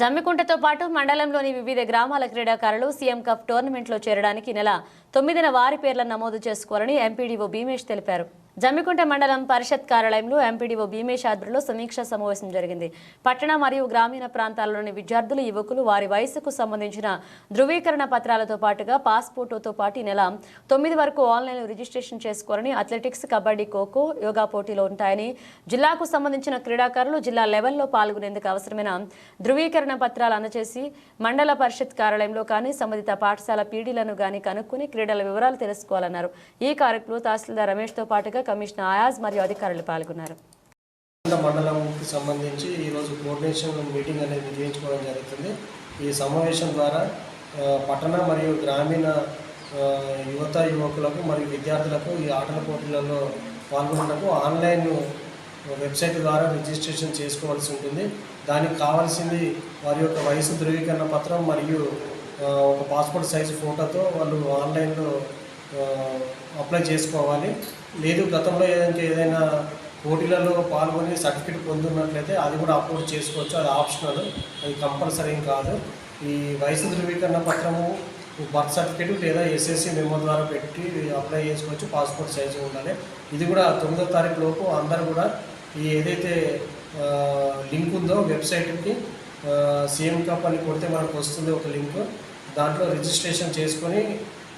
జమ్మికుంటతో పాటు మండలంలోని వివిధ గ్రామాల క్రీడాకారులు సీఎం కప్ టోర్నమెంట్లో చేరడానికి నెల తొమ్మిదిన వారి పేర్లను నమోదు చేసుకోవాలని ఎంపీడీఓ భీమేష్ తెలిపారు. జమ్మికుంట మండలం పరిషత్ కార్యాలయంలో ఎంపీడీఓ భీమేష్ ఆధ్వర్యంలో సమీక్షా సమావేశం జరిగింది. పట్టణ మరియు గ్రామీణ ప్రాంతాలలోని విద్యార్థులు యువకులు వారి వయసుకు సంబంధించిన ధృవీకరణ పత్రాలతో పాటుగా పాస్పోర్టుతో పాటు ఈ నెల తొమ్మిది వరకు ఆన్లైన్లో రిజిస్ట్రేషన్ చేసుకోవాలని అథ్లెటిక్స్ కబడ్డీ ఖోఖో యోగా పోటీలు ఉంటాయని జిల్లాకు సంబంధించిన క్రీడాకారులు జిల్లా లెవెల్లో పాల్గొనేందుకు అవసరమైన ధృవీకరణ పత్రాలు అందజేసి మండల పరిషత్ కార్యాలయంలో కానీ సంబంధిత పాఠశాల పీడీలను కానీ కనుక్కుని క్రీడల వివరాలు తెలుసుకోవాలన్నారు. ఈ కార్యక్రమంలో తహసీల్దార్ రమేష్తో పాటుగా కమిషనర్ ఆయాజ్ మరియు అధికారులు పాల్గొన్నారు. మండలంకి సంబంధించి ఈరోజు కోఆర్డినేషన్ మీటింగ్ అనేది నిర్వహించుకోవడం జరుగుతుంది. ఈ సమావేశం ద్వారా పట్టణ మరియు గ్రామీణ యువత యువకులకు మరియు విద్యార్థులకు ఈ ఆటల పోటీలలో పాల్గొనడానికి ఆన్లైన్ వెబ్సైట్ ద్వారా రిజిస్ట్రేషన్ చేసుకోవాల్సి ఉంటుంది. దానికి కావాల్సింది వారి యొక్క వయసు ధృవీకరణ పత్రం మరియు ఒక పాస్పోర్ట్ సైజు ఫోటోతో వాళ్ళు ఆన్లైన్లో అప్లై చేసుకోవాలి. లేదు గతంలో ఏదైతే ఏదైనా పోటీలలో పాల్గొని సర్టిఫికేట్ పొందున్నట్లయితే అది కూడా అప్లోడ్ చేసుకోవచ్చు. అది ఆప్షనల్. అది కంపల్సరీ కాదు. ఈ వయసు ధృవీకరణ పత్రము బర్త్ సర్టిఫికేట్ లేదా ఎస్ఎస్సి మెమో ద్వారా పెట్టి అప్లై చేసుకోవచ్చు. పాస్పోర్ట్ సైజు ఉండాలి. ఇది కూడా తొమ్మిదో తారీఖు లోపు అందరూ కూడా ఈ ఏదైతే లింక్ ఉందో వెబ్సైట్కి సీఎం కప్ అని కొడితే మనకు వస్తుంది ఒక లింక్. దాంట్లో రిజిస్ట్రేషన్ చేసుకొని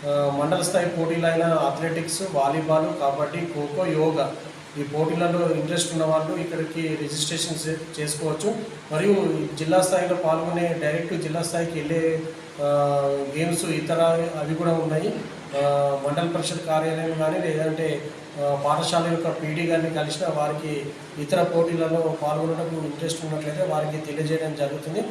మండల స్థాయి పోటీలైన అథ్లెటిక్స్ వాలీబాల్ కబడ్డీ ఖోఖో యోగా ఈ పోటీలలో ఇంట్రెస్ట్ ఉన్న వాళ్ళు ఇక్కడికి రిజిస్ట్రేషన్ చే- చేసుకోవచ్చు. మరియు జిల్లా స్థాయిలో పాల్గొనే డైరెక్ట్ జిల్లా స్థాయికి వెళ్ళే గేమ్స్ ఇతర అవి కూడా ఉన్నాయి. మండల పరిషత్ కార్యాలయం కానీ లేదంటే పాఠశాల యొక్క పీడీ గారిని కలిసిన వారికి ఇతర పోటీలలో పాల్గొనడం ఇంట్రెస్ట్ ఉన్నట్లయితే వారికి తెలియజేయడం జరుగుతుంది.